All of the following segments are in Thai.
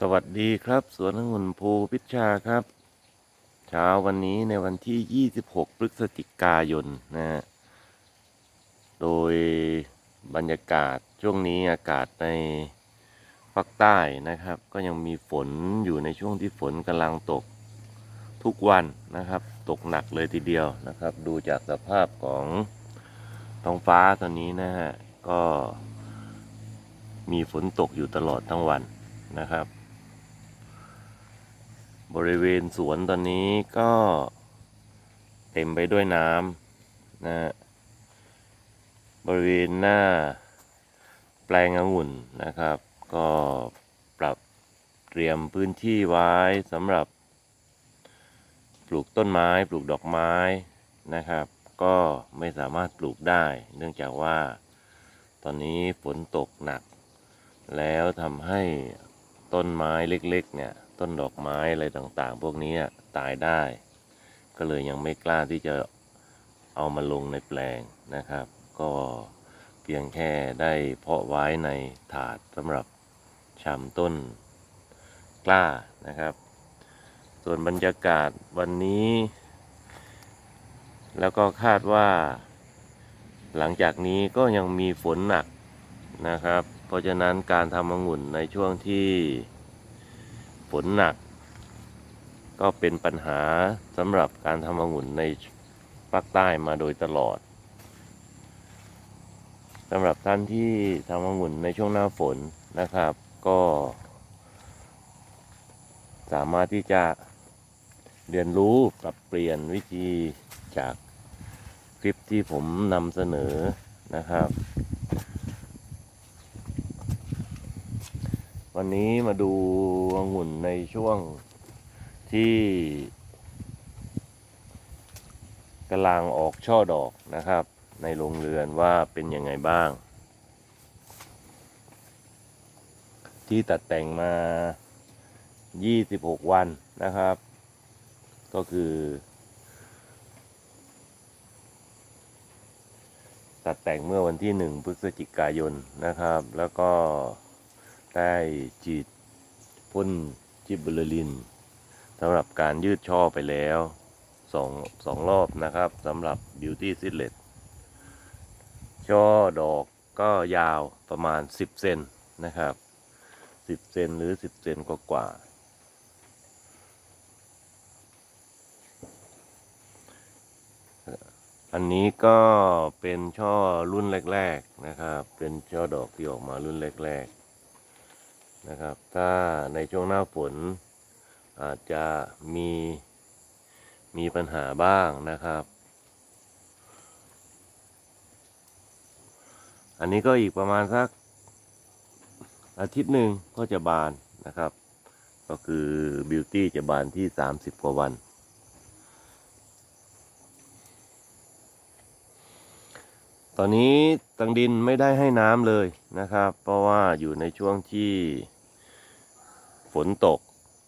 สวัสดีครับ สวนองุ่นภูพิชชาครับ เช้าวันนี้ในวันที่ 26 พฤศจิกายนนะฮะโดยบรรยากาศช่วงนี้อากาศในภาคใต้นะครับ ก็ยังมีฝนอยู่ในช่วงที่ฝนกำลังตกทุกวันนะครับ ตกหนักเลยทีเดียวนะครับ ดูจากสภาพของท้องฟ้าตอนนี้นะฮะก็มีฝนตกอยู่ตลอดทั้งวันนะครับ บริเวณสวนตอนนี้ก็เต็มไปด้วยน้ำนะฮะบริเวณหน้าแปลงองุ่นนะครับ ก็ปรับเตรียมพื้นที่ไว้สำหรับ ปลูกต้นไม้ปลูกดอกไม้นะครับ ก็ไม่สามารถปลูกได้ เนื่องจากว่า ตอนนี้ฝนตกหนัก แล้วทำให้ต้นไม้เล็กๆเนี่ย ต้นดอกไม้อะไรต่างๆ พวกนี้ตายได้ ก็เลยยังไม่กล้าที่จะเอามาลงในแปลงนะครับ ก็เพียงแค่ได้เพาะไว้ในถาดสำหรับชำต้นกล้านะครับ ส่วนบรรยากาศวันนี้ แล้วก็คาดว่า หลังจากนี้ก็ยังมีฝนหนักนะครับ เพราะฉะนั้นการทำองุ่นในช่วงที่ นหนัก ก็เป็นปัญหาสำหรับการทำองุ่นในภาคใต้มาโดยตลอดสำหรับท่านที่ทำองุ่นในช่วงหน้าฝนนะครับ ก็ สามารถที่จะเรียนรู้ปรับเปลี่ยนวิธีจากคลิปที่ผมนำเสนอนะครับ วันนี้มาดูองุ่นในช่วงที่กำลังออกช่อดอกนะครับ ในโรงเรือนว่าเป็นยังไงบ้าง ที่ตัดแต่งมา 26 วันนะครับ ก็คือ ตัดแต่งเมื่อวันที่ 1 พฤศจิกายนนะครับ แล้วก็ ได้ฉีดพ่นจิบเบอร์ลินสำหรับการยืดช่อไปแล้วสองสองรอบนะครับสำหรับ Beauty s i l e t ช่อดอกก็ยาวประมาณ 10 เซนนะครับ 10 เซนหรือ 10 เซนกว่าๆอันนี้ก็เป็นช่อรุ่นแรก ๆนะครับ เป็นช่อดอกที่ออกมารุ่นแรก ๆ นะครับ ถ้าในช่วงหน้าฝนอาจจะมีมีปัญหาบ้างนะครับ อันนี้ก็อีกประมาณสักอาทิตย์หนึ่งก็จะบานนะครับ ก็คือบิวตี้จะบานที่ 30 กว่าวัน ตอนนี้ตังดินไม่ได้ให้น้ำเลยนะครับ เพราะว่าอยู่ในช่วงที่ ฝนตก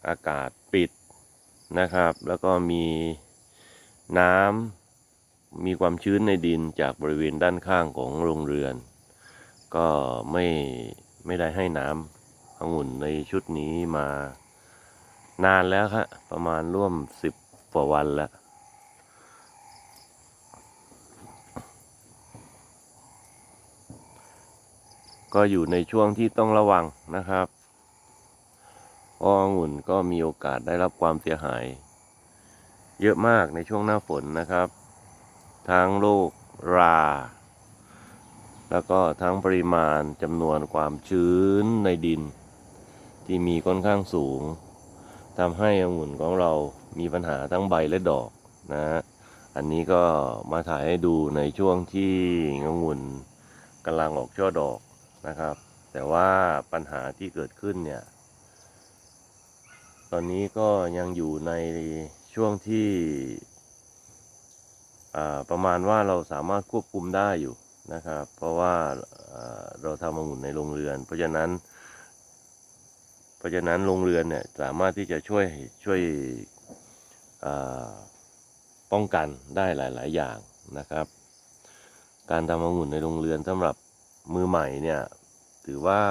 อากาศปิดนะครับ แล้วก็มีน้ำมีความชื้นในดินจากบริเวณด้านข้างของโรงเรือน ก็ไม่ไม่ได้ให้น้ำองุ่นในชุดนี้มานานแล้วครับประมาณร่วมสิบกว่าวันแล้วก็อยู่ในช่วงที่ต้องระวังนะครับ นก็มีโอกาสได้รับความเสียหาย เยอะมากในช่วงหน้าฝนนะครับ ทั้งโรครา แล้วก็ทั้งปริมาณจำนวนความชื้นในดิน ที่มีค่อนข้างสูงทำให้องุ่นของเรามีปัญหาทั้งใบและดอกนะฮะอันนี้ก็มาถ่ายให้ดูในช่วงที่องุ่นกำลังออกช่อดอกนะครับ แต่ว่าปัญหาที่เกิดขึ้นเนี่ย ตอนนี้ก็ยังอยู่ในช่วงที่ประมาณว่าเราสามารถควบคุมได้อยู่นะครับ เพราะว่าเราทำองุ่นในโรงเรือน เพราะฉะนั้น เพราะฉะนั้นโรงเรือนเนี่ยสามารถที่จะช่วยช่วยป้องกันได้หลาย ๆ อย่างนะครับ การทำองุ่นในโรงเรือนสำหรับมือใหม่เนี่ยถือว่า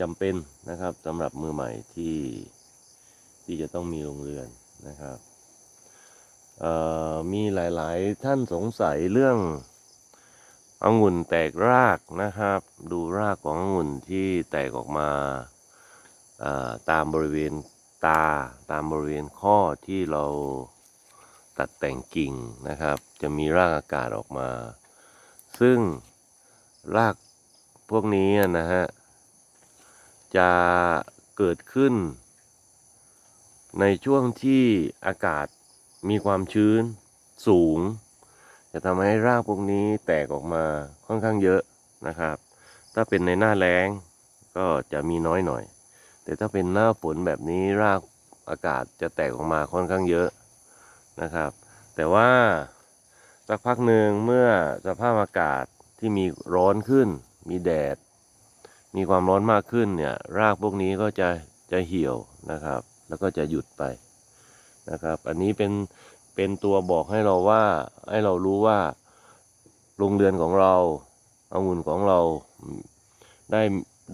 จำเป็นนะครับสำหรับมือใหม่ที่ ที่จะต้องมีโรงเรือนนะครับมีหลายๆท่านสงสัยเรื่ององุ่นแตกรากนะครับ ดูรากขององุ่นที่แตกออกมาาตามบริเวณตาตามบริเวณข้อที่เราตัดแต่งกิ่งนะครับ จะมีรากอากาศออกมา ซึ่งรากพวกนี้นะฮะจะเกิดขึ้น ในช่วงที่อากาศมีความชื้นสูง จะทำให้รากพวกนี้แตกออกมาค่อนข้างเยอะนะครับ ถ้าเป็นในหน้าแล้งก็จะมีน้อยหน่อย แต่ถ้าเป็นหน้าฝนแบบนี้รากอากาศจะแตกออกมาค่อนข้างเยอะนะครับ แต่ว่าสักพักหนึ่งเมื่อสภาพอากาศที่มีร้อนขึ้น มีแดด มีความร้อนมากขึ้นเนี่ยรากพวกนี้ก็จะจะเหี่ยวนะครับ แล้วก็จะหยุดไปนะครับ อันนี้เป็นเป็นตัวบอกให้เราว่าให้เรารู้ว่าโรงเรือนของเราองุ่นของเราได้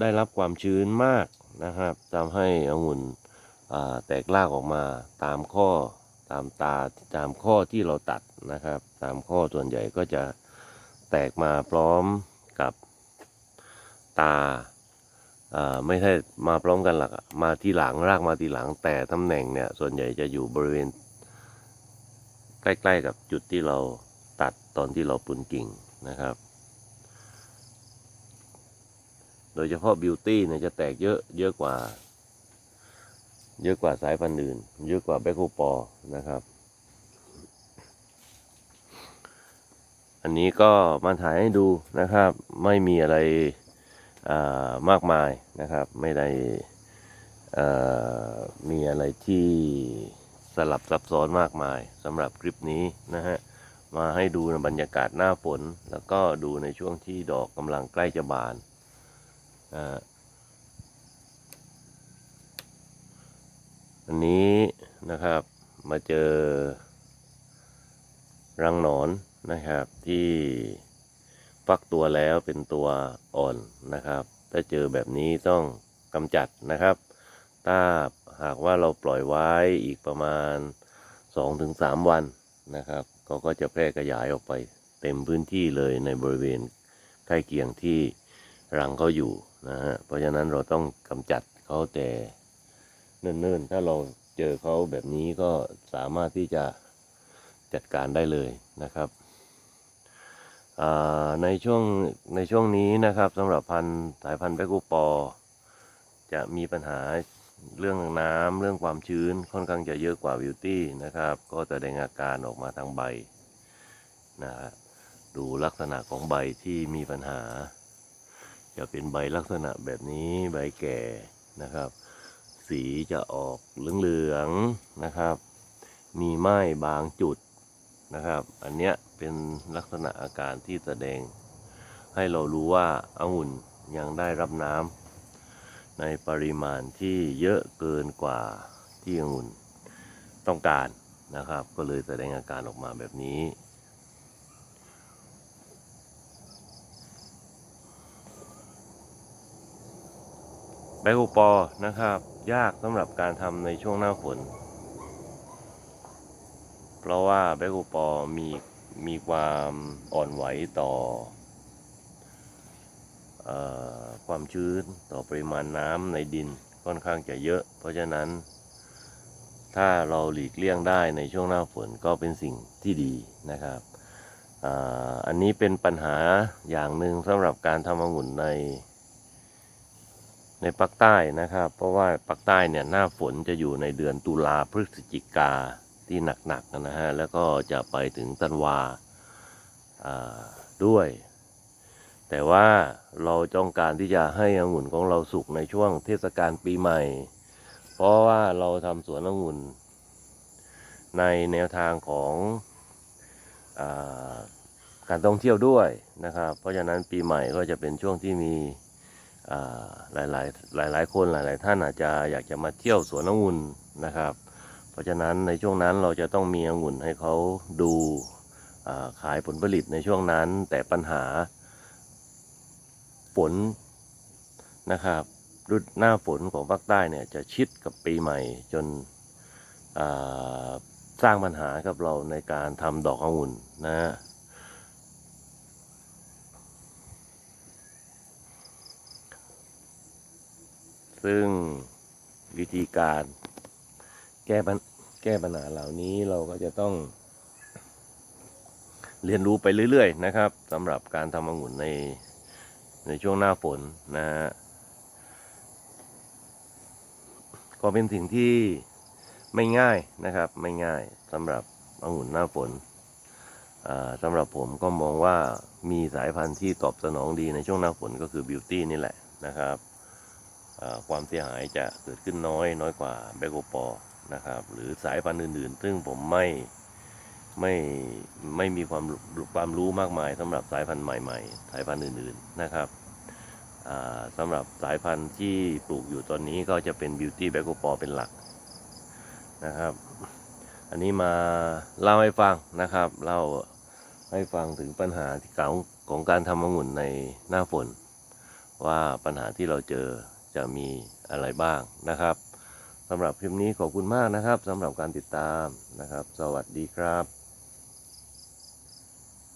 ได้รับความชื้นมากนะครับทำให้องุ่นแตกรากออกมาตามข้อตามตาตามข้อที่เราตัดนะครับ ตามข้อส่วนใหญ่ก็จะแตกมาพร้อมกับตา ไม่ใช่มาพร้อมกันหรอกมาทีหลังรากมาทีหลังแต่ตำแหน่งเนี่ยส่วนใหญ่จะอยู่บริเวณ ใกล้ๆกับจุดที่เราตัดตอนที่เราปุนกิ่งนะครับ โดยเฉพาะบิวตี้เนี่ยจะแตกเยอะเยอะกว่า เยอะกว่าสายพันธุ์อื่น เยอะกว่าแบคโคปอร์นะครับ อันนี้ก็มาถ่ายให้ดูนะครับ ไม่มีอะไร มากมายนะครับ ไม่ได้มีอะไรที่สลับซับซ้อนมากมายสำหรับคลิปนี้นะฮะมาให้ดูในบรรยากาศหน้าฝน แล้วก็ดูในช่วงที่ดอกกำลังใกล้จะบานอันนี้นะครับมาเจอรังหนอนนะครับที่ ฟักตัวแล้วเป็นตัวอ่อนนะครับ ถ้าเจอแบบนี้ต้องกำจัดนะครับ ถ้าหากว่าเราปล่อยไว้อีกประมาณ 2-3 วันนะครับ ก็ก็จะแพร่กระจายออกไป เต็มพื้นที่เลยในบริเวณใกล้เคียงที่รังเขาอยู่นะฮะ เพราะฉะนั้นเราต้องกำจัดเขาแต่เนิ่นๆ ถ้าเราเจอเขาแบบนี้ก็สามารถที่จะจัดการได้เลยนะครับ ในช่วงในช่วงนี้นะครับสำหรับพันธุ์สายพันธุ์แบกูปอ จะมีปัญหาเรื่องน้ำเรื่องความชื้นค่อนข้างจะเยอะกว่าวิวตี้นะครับ ก็แสดงอาการออกมาทางใบนะฮะดูลักษณะของใบที่มีปัญหา จะเป็นใบลักษณะแบบนี้ใบแก่นะครับ สีจะออกเหลืองๆนะครับ มีไหม้บางจุดนะครับ อันเนี้ย เป็นลักษณะอาการที่แสดง ให้เรารู้ว่าองุ่นยังได้รับน้ำในปริมาณที่เยอะเกินกว่าที่องุ่นต้องการนะครับ ก็เลยแสดงอาการออกมาแบบนี้แบคโอปอร์นะครับ ยากสำหรับการทำในช่วงหน้าฝน เพราะว่าแบคโอปอมี มีความอ่อนไหวต่ออความชื้นต่อปริมาณน้ำในดินค่อนข้างจะเยอะ เพราะฉะนั้น ถ้าเราหลีกเลี่ยงได้ในช่วงหน้าฝนก็เป็นสิ่งที่ดีนะครับออันนี้เป็นปัญหาอย่างหนึ่งสำหรับการทำองุ่นในในภาคใต้นะครับ เพราะว่าภาคใต้เนี่ยหน้าฝนจะอยู่ในเดือนตุลาพฤศจิกา ที่หนักๆนะฮะ แล้วก็จะไปถึงธันวาาด้วย แต่ว่าเราต้องการที่จะให้องุ่นของเราสุกในช่วงเทศกาลปีใหม่ เพราะว่าเราทำสวนองุ่น ในแนวทางของอาการท่องเที่ยวด้วยนะครับ เพราะฉะนั้นปีใหม่ก็จะเป็นช่วงที่มีหลายหลายหลายหลายๆคนหลาย ๆ ท่านอาจจะอยากจะมาเที่ยวสวนองุ่นนะครับ ราะฉะนั้นในช่วงนั้นเราจะต้องมีองุ่นให้เขาดูขายผลผลิตในช่วงนั้น แต่ปัญหาฝนนะครับฤดูหน้าฝนของภาคใต้เนี่ยจะชิดกับปีใหม่จนสร้างปัญหากับเราในการทำดอกองุ่นนะฮะซึ่งวิธีการ แก้ปัญแก้ปัญหาเหล่านี้เราก็จะต้อง เรียนรู้ไปเรื่อยๆนะครับสำหรับการทำองุ่นในในช่วงหน้าฝนนะฮะก็เป็นสิ่งที่ไม่ง่ายนะครับ ไม่ง่ายสำหรับองุ่นหน้าฝนสำหรับผมก็มองว่ามีสายพันธุ์ที่ตอบสนองดีในช่วงหน้าฝนก็คือบิวตี้นี่แหละนะครับ ความเสียหายจะเกิดขึ้นน้อยน้อยกว่าแบโกปอ นะครับ หรือสายพันธุ์อื่นๆ ซึ่งผมไม่ไม่ไม่มีความความรู้มากมายสำหรับสายพันธุ์ใหม่ๆ สายพันธุ์อื่นๆนะครับอ่าสำหรับสายพันธุ์ที่ปลูกอยู่ตอนนี้ก็จะเป็น Beauty b a c k o p o เป็นหลักนะครับ อันนี้มาเล่าให้ฟังนะครับเล่าให้ฟังถึงปัญหาที่ของของการทำองุ่นในหน้าฝน ว่าปัญหาที่เราเจอจะมีอะไรบ้างนะครับ สำหรับคลิปนี้ขอบคุณมากนะครับสำหรับการติดตามนะครับ สวัสดีครับ